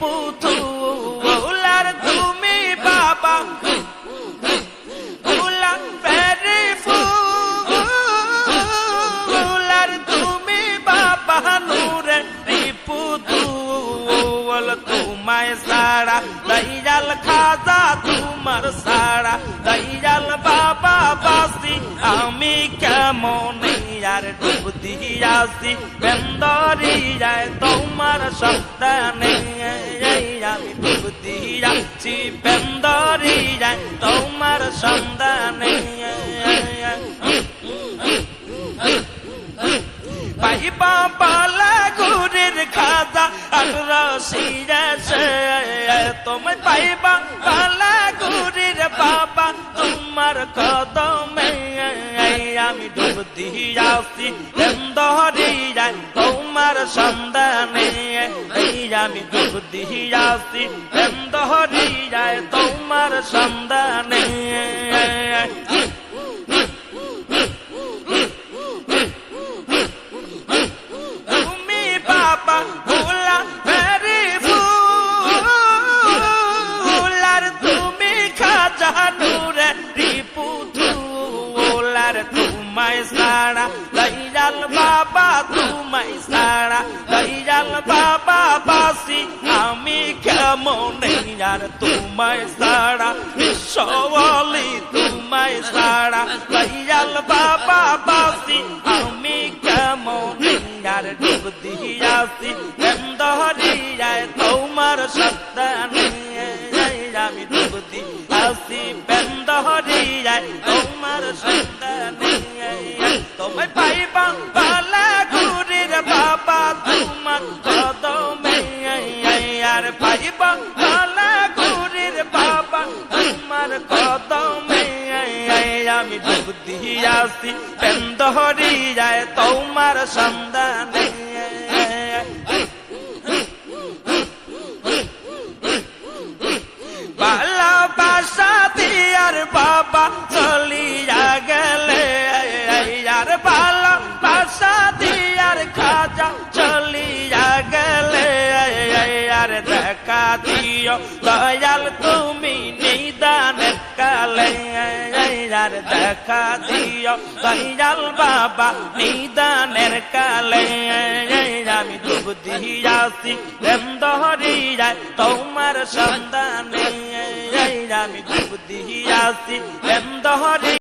পুতুলার তুমি বাবা। ফুলা পেরে ফুলার তুমি বাবা। নূরে পুতুল তোমায় সারা। দয়াল খাজা তোমার সারা। দয়াল বাবা দিয়াছি বেন্দরি যায় তোমার সন্তানে আমি ডুব দিয়াছি বেন্দরি যায় তোমার সন্তানে পাইবা পালা গুরির খাজা আর রসিয়াছে তুমি পাইবা পালা গুরির বাবা তোমার কদমে দিয়াছি যায় তোমার সন্ধানে। আমি ডুব দিয়াছি যায় তোমার সন্ধানে। তুমি তোমায় সারা দয়াল বাবা তোমায় সারা দয়াল বাবা বাসি আমি কেমন আর তোমায় সারা বিশ্বলি তোমায় সারা দয়াল বাবা বাসি আমি কেমন আর ডুব দিয়াছি বেন্দরিয়ায় তোমার সন্তানে আমি ডুব দিয়াছি বেন্দরিয়ায় তোমার সন্তানে তোমার কদমে আর পাইবা পালা গুরির বাবা তোমার কদমে আমি ডুব দিয়াছি বেন্দহরি যায় তোমার সন্ধানে ভালোবাসা দিয়ার বাবা দেখা দিও দয়াল তুমি নিদানের কালে। আর দেখা দিও, দয়াল বাবা নিদানের কালে। আমি ডুব দিয়াছি যায় তোমার সন্তানে আমি ডুব দিয়াছি বেন্দহরি